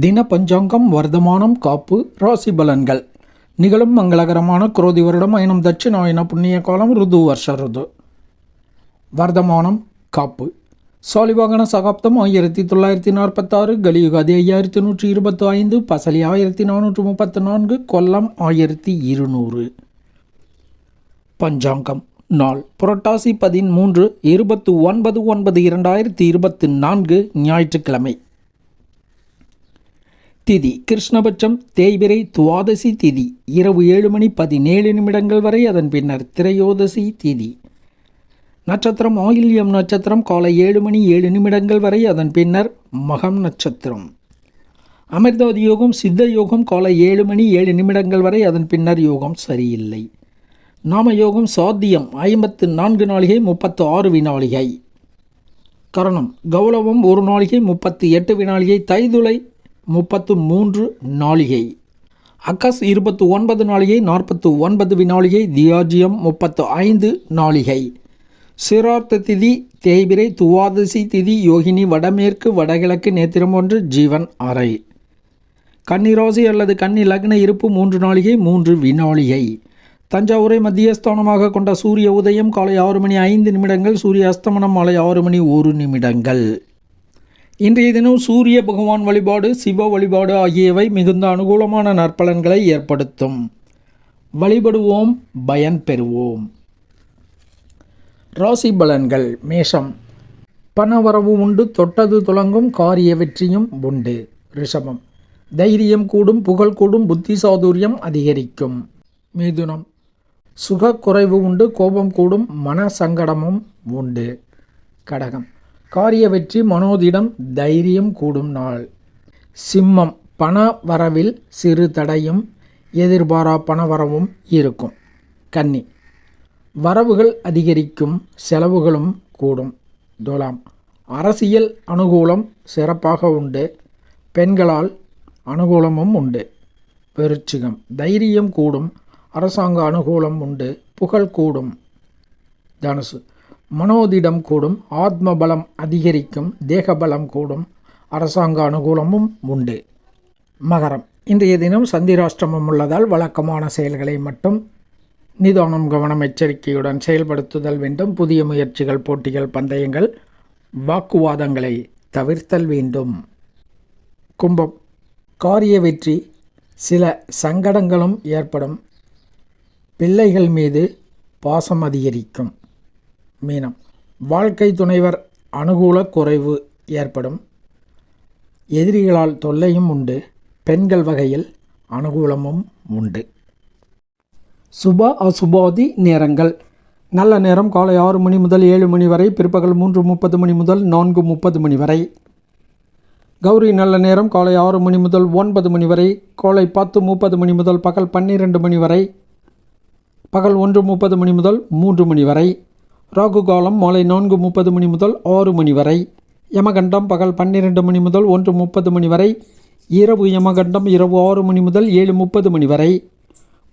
தின பஞ்சாங்கம் வர்த்தமானம் காப்பு ராசி பலன்கள் நிகழும் மங்களகரமான குரோதி வருடம் ஐனம் தட்சிணாயன புண்ணிய காலம் ருது வருஷ ருது. வர்த்தமானம் காப்பு. சாலிவாகன சகாப்தம் ஆயிரத்தி தொள்ளாயிரத்தி நாற்பத்தாறு கலியுகாதி ஐயாயிரத்தி நூற்றி இருபத்தி ஐந்து பசலி ஆயிரத்தி நானூற்று முப்பத்தி நான்கு கொல்லம் ஆயிரத்தி இருநூறு. பஞ்சாங்கம் நாள். புரட்டாசி பதிமூன்று இருபத்து ஒன்பது ஒன்பது இரண்டாயிரத்தி இருபத்தி நான்கு ஞாயிற்றுக்கிழமை. திதி கிருஷ்ணபட்சம் தேய்பிரை துவாதசி திதி இரவு ஏழு மணி பதினேழு நிமிடங்கள் வரை அதன் பின்னர் திரையோதசி திதி. நட்சத்திரம் ஆயில்யம் நட்சத்திரம் காலை ஏழு மணி ஏழு நிமிடங்கள் வரை அதன் பின்னர் மகம் நட்சத்திரம். அமிர்தவதி யோகம் சித்த யோகம் காலை ஏழு மணி ஏழு நிமிடங்கள் வரை அதன் பின்னர் யோகம் சரியில்லை. நாம யோகம் சாத்தியம் ஐம்பத்து நான்கு நாளிகை முப்பத்து ஆறு வினாளிகை கரணம் கௌரவம் ஒரு நாளிகை முப்பத்தி எட்டு வினாளிகை தைதுளை முப்பத்து மூன்று நாளிகை. அக்கஸ் இருபத்து ஒன்பது நாளிகை நாற்பத்து ஒன்பது வினாளிகை தியாஜியம் முப்பத்து ஐந்து நாளிகை. சிரார்த்த திதி தேய்பிரை துவாதசி திதி யோகினி வடமேற்கு வடகிழக்கு நேத்திரம் ஒன்று ஜீவன் அறை. கன்னிராசி அல்லது கன்னி லக்ன இருப்பு மூன்று நாளிகை மூன்று வினாளிகை தஞ்சாவூரை மத்தியஸ்தானமாக கொண்ட சூரிய உதயம் காலை ஆறு மணி ஐந்து நிமிடங்கள் சூரிய அஸ்தமனம் மாலை ஆறு மணி ஒரு நிமிடங்கள். இன்றைய தினம் சூரிய பகவான் வழிபாடு சிவ வழிபாடு ஆகியவை மிகுந்த அனுகூலமான நற்பலன்களை ஏற்படுத்தும். வழிபடுவோம் பயன் பெறுவோம். ராசி பலன்கள் மேஷம். பணவரவு உண்டு தொட்டது துலங்கும் காரிய வெற்றியும் உண்டு. ரிஷபம். தைரியம் கூடும் புகழ் கூடும் புத்தி சாதுரியம் அதிகரிக்கும். மிதுனம். சுகக்குறைவு உண்டு கோபம் கூடும் மன சங்கடமும் உண்டு. கடகம். காரிய வெற்றி மனோதிடம் தைரியம் கூடும் நாள். சிம்மம் பண வரவில் சிறு தடையும் எதிர்பாரா பணவரவும் இருக்கும். கன்னி. வரவுகள் அதிகரிக்கும் செலவுகளும் கூடும். துலாம். அரசியல் அனுகூலம் சிறப்பாக உண்டு. பெண்களால் அனுகூலமும் உண்டு. பெருச்சிகம் தைரியம் கூடும். அரசாங்க அனுகூலம் உண்டு. புகழ் கூடும். தனுசு. மனோதிடம் கூடும் ஆத்ம பலம் அதிகரிக்கும் தேக பலம் கூடும் அரசாங்க அனுகூலமும் உண்டு. மகரம். இன்றைய தினம் சந்திராஷ்டிரமம் உள்ளதால் வழக்கமான செயல்களை மட்டும் நிதானம் கவனம் எச்சரிக்கையுடன் செயல்படுத்துதல் வேண்டும். புதிய முயற்சிகள் போட்டிகள் பந்தயங்கள் வாக்குவாதங்களை தவிர்த்தல் வேண்டும். கும்பம். காரிய வெற்றி. சில சங்கடங்களும் ஏற்படும். பிள்ளைகள் மீது பாசம் அதிகரிக்கும். மீனம். வாழ்க்கை துணைவர் அனுகூல குறைவு ஏற்படும். எதிரிகளால் தொல்லையும் உண்டு. பெண்கள் வகையில் அனுகூலமும் உண்டு. சுப அசுபாதி நேரங்கள். நல்ல நேரம் காலை ஆறு மணி முதல் ஏழு மணி வரை பிற்பகல் மூன்று முப்பது மணி முதல் நான்கு முப்பது மணி வரை. கௌரி நல்ல நேரம் காலை ஆறு மணி முதல் ஒன்பது மணி வரை காலை பத்து முப்பது மணி முதல் பகல் பன்னிரெண்டு மணி வரை பகல் ஒன்று முப்பது மணி முதல் மூன்று மணி வரை. ராகு காலம் மாலை நான்கு முப்பது மணி முதல் ஆறு மணி வரை. யமகண்டம் பகல் பன்னிரெண்டு மணி முதல் ஒன்று முப்பது மணி வரை. இரவு யமகண்டம் இரவு ஆறு மணி முதல் ஏழு முப்பது மணி வரை.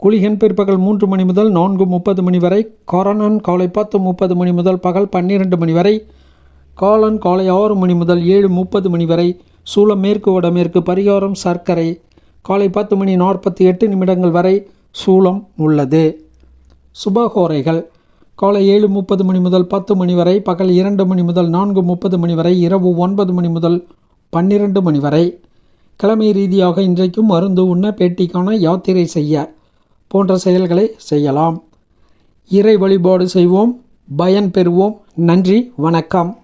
குளிகன் பிற்பகல் மூன்று மணி முதல் நான்கு முப்பது மணி வரை. காரணன் காலை பத்து முப்பது மணி முதல் பகல் பன்னிரெண்டு மணி வரை. காலன் காலை ஆறு மணி முதல் ஏழு முப்பது மணி வரை. சூளம் மேற்கு வடமேற்கு பரிகாரம் சர்க்கரை. காலை பத்து மணி நாற்பத்தி எட்டு நிமிடங்கள் வரை சூளம் உள்ளது. சுபகோரைகள் காலை ஏழு முப்பது மணி முதல் பத்து மணி வரை பகல் இரண்டு மணி முதல் நான்கு முப்பது மணி வரை இரவு ஒன்பது மணி முதல் பன்னிரண்டு மணி வரை. கிழமை ரீதியாக இன்றைக்கும் மருந்து உண்ண பேட்டிக்கான யாத்திரை செய்ய போன்ற செயல்களை செய்யலாம். இறை வழிபாடு செய்வோம். பயன் பெறுவோம். நன்றி. வணக்கம்.